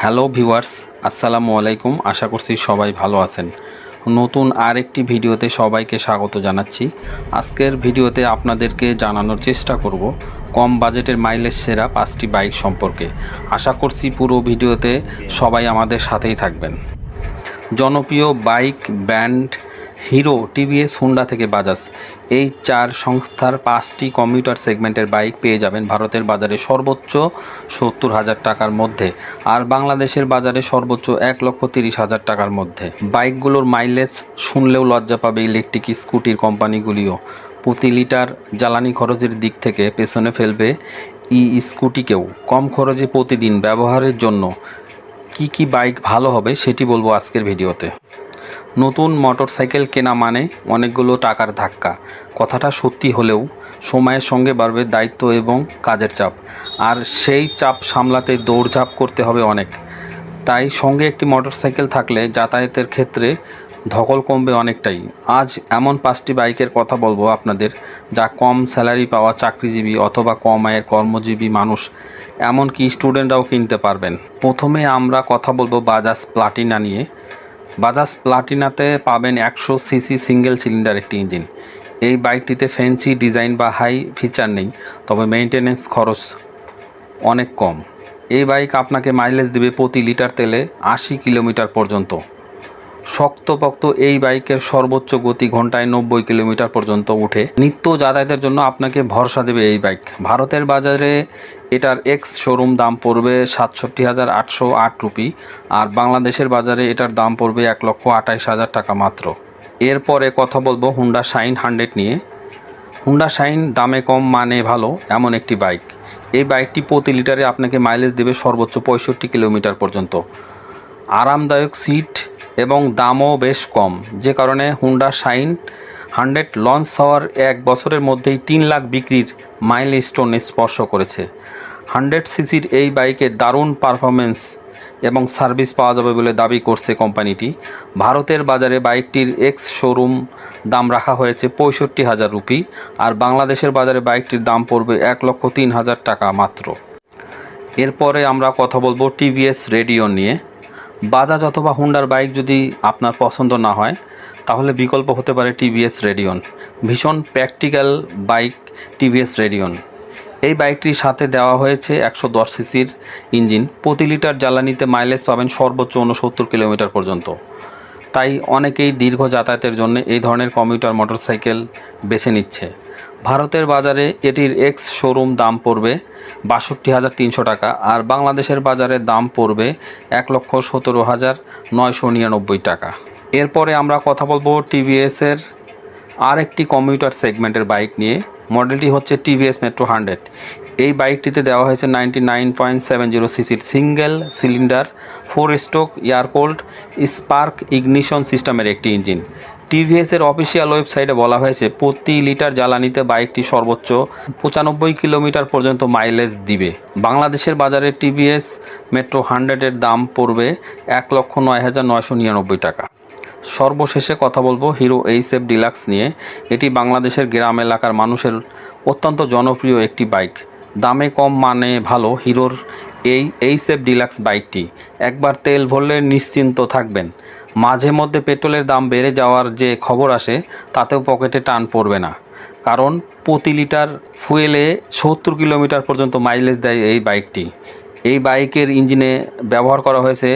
Hello viewers, আসসালামু আলাইকুম। আশা করছি সবাই ভালো আছেন। নতুন আরেকটি ভিডিওতে সবাইকে স্বাগত জানাচ্ছি। আজকের ভিডিওতে আপনাদেরকে জানানোর চেষ্টা করব কম বাজেটের মাইলেজ সেরা পাঁচটি বাইক সম্পর্কে। আশা করছি পুরো ভিডিওতে সবাই আমাদের সাথেই থাকবেন। জনপ্রিয় bike, brand Hero TVS Honda থেকে বাজাজ। এই চার সংস্থার পাঁচটি কমিউটার সেগমেন্টের বাইক পেয়ে যাবেন ভারতের বাজারে সর্বোচ্চ সত্তর হাজার টাকার মধ্যে আর বাংলাদেশের বাজারে সর্বোচ্চ এক লক্ষ তিরিশ হাজার টাকার মধ্যে। বাইকগুলোর মাইলেজ শুনলেও লজ্জা পাবে ইলেকট্রিক স্কুটির কোম্পানিগুলিও। প্রতি লিটার জ্বালানি খরচের দিক থেকে পেছনে ফেলবে ই স্কুটিকেও। কম খরচে প্রতিদিন ব্যবহারের জন্য কি কি বাইক ভালো হবে সেটি বলব আজকের ভিডিওতে। নতুন মোটরসাইকেল কেনা মানে অনেকগুলো টাকার ধাক্কা। কথাটা সত্যি হলেও সময়ের সঙ্গে বাড়বে দায়িত্ব এবং কাজের চাপ। আর সেই চাপ সামলাতে দৌড়ঝাঁপ করতে হবে অনেক। তাই সঙ্গে একটি মোটরসাইকেল থাকলে যাতায়াতের ক্ষেত্রে ধকল কমবে অনেকটাই। আজ এমন পাঁচটি বাইকের কথা বলব আপনাদের, যা কম স্যালারি পাওয়া চাকরিজীবী অথবা কম আয়ের কর্মজীবী মানুষ, এমনকি স্টুডেন্টরাও কিনতে পারবেন। প্রথমে আমরা কথা বলব বাজাজ প্লাটিনা নিয়ে। বাজাজ প্লাটিনাতে পাবেন একশো সিসি সিঙ্গেল সিলিন্ডার একটি ইঞ্জিন। এই বাইকটিতে ফ্যান্সি ডিজাইন বা হাই ফিচার নেই, তবে মেনটেনেন্স খরচ অনেক কম। এই বাইক আপনাকে মাইলেজ দেবে প্রতি লিটার তেলে আশি কিলোমিটার পর্যন্ত। শক্তপোক্ত এই বাইকের সর্বোচ্চ গতি ঘন্টায় নব্বই কিলোমিটার পর্যন্ত উঠে নিত্য যাতায়াতের জন্য আপনাকে ভরসা দেবে এই বাইক। ভারতের বাজারে এটার এক্স শোরুম দাম পড়বে সাতষট্টি হাজার আটশো আট রুপি, আর বাংলাদেশের বাজারে এটার দাম পড়বে এক লক্ষ আঠাইশ হাজার টাকা মাত্র। এরপরে কথা বলব হুন্ডা শাইন হান্ড্রেড নিয়ে। হুন্ডা শাইন দামে কম মানে ভালো, এমন একটি বাইক। এই বাইকটি প্রতি লিটারে আপনাকে মাইলেজ দেবে সর্বোচ্চ পঁয়ষট্টি কিলোমিটার পর্যন্ত। আরামদায়ক সিট এবং দামও বেশ কম। যে কারণে হুন্ডা শাইন হান্ড্রেড লঞ্চ হওয়ার এক বছরের মধ্যেই তিন লাখ বিক্রির মাইল স্টোন স্পর্শ করেছে। হান্ড্রেড সিসির এই বাইকের দারুণ পারফরমেন্স এবং সার্ভিস পাওয়া যাবে বলে দাবি করছে কোম্পানিটি। ভারতের বাজারে বাইকটির এক্স শোরুম দাম রাখা হয়েছে পঁয়ষট্টি হাজার রুপি আর বাংলাদেশের বাজারে বাইকটির দাম পড়বে এক লক্ষ তিন হাজার টাকা মাত্র। এরপরে আমরা কথা বলব টিভিএস রেডিও নিয়ে। বাজাজ অথবা হুন্ডার বাইক যদি আপনার পছন্দ না হয়, তাহলে বিকল্প হতে পারে টিভিএস রেডিয়ন। ভীষণ প্র্যাকটিক্যাল বাইক টিভিএস রেডিয়ন। এই বাইকটির সাথে দেওয়া হয়েছে একশো দশ সিসির ইঞ্জিন। প্রতি লিটার জ্বালানিতে মাইলেজ পাবেন সর্বোচ্চ উনসত্তর কিলোমিটার পর্যন্ত। তাই অনেকেই দীর্ঘ যাতায়াতের জন্য এই ধরনের কমিউটার মোটরসাইকেল বেছে নিচ্ছে। ভারতের বাজারে এটির এক্স শোরুম দাম পড়বে বাষট্টি হাজার তিনশো টাকা আর বাংলাদেশের বাজারে দাম পড়বে এক লক্ষ সতেরো হাজার নয়শো নিরানব্বই টাকা। এরপরে আমরা কথা বলব টিভিএসের আরেকটি কমিউটার সেগমেন্টের বাইক নিয়ে। মডেলটি হচ্ছে টিভিএস মেট্রো হান্ড্রেড এই বাইকটিতে দেওয়া হয়েছে ninety nine point seven zero সিসির single cylinder four stroke air cooled spark ignition সিস্টেমের একটি ইঞ্জিন টিভিএসের অফিসিয়াল ওয়েবসাইটে বলা হয়েছে, প্রতি লিটার জ্বালানিতে বাইকটি সর্বোচ্চ পঁচানব্বই কিলোমিটার পর্যন্ত মাইলেজ দিবে। বাংলাদেশের বাজারে টিভিএস মেট্রো হান্ড্রেডের দাম পড়বে এক লক্ষ নয় হাজার নয়শো নিরানব্বই টাকা। সর্বশেষে কথা বলব হিরো এইসএফ ডিলাক্স নিয়ে। এটি বাংলাদেশের গ্রাম এলাকার মানুষের অত্যন্ত জনপ্রিয় একটি বাইক। দামে কম মানে ভালো। হিরোর এই এইসএফ ডিলাক্স বাইকটি। একবার তেল ভরলে নিশ্চিন্ত থাকবেন। মাঝে মধ্যে পেট্রোলের দাম বেড়ে যাওয়ার যে খবর আসে, তাতেও পকেটে টান পড়বে না। কারণ প্রতি লিটার ফুয়েলে সত্তর কিলোমিটার পর্যন্ত মাইলেজ দেয় এই বাইকটি। এই বাইকের ইঞ্জিনে ব্যবহার করা হয়েছে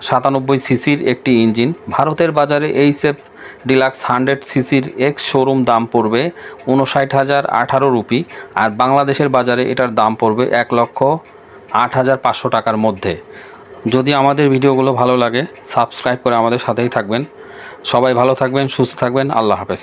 সাতানব্বই সিসির একটি ইঞ্জিন। ভারতের বাজারে এই সেফ ডিলাক্স হান্ড্রেড সিসির এক্স শোরুম দাম পড়বে উনষাট হাজার আঠারো রুপি, আর বাংলাদেশের বাজারে এটার দাম পড়বে এক লক্ষ আট হাজার পাঁচশো টাকার মধ্যে। যদি আমাদের ভিডিওগুলো ভালো লাগে, সাবস্ক্রাইব করে আমাদের সাথেই থাকবেন। সবাই ভালো থাকবেন, সুস্থ থাকবেন, আল্লাহ হাফেজ।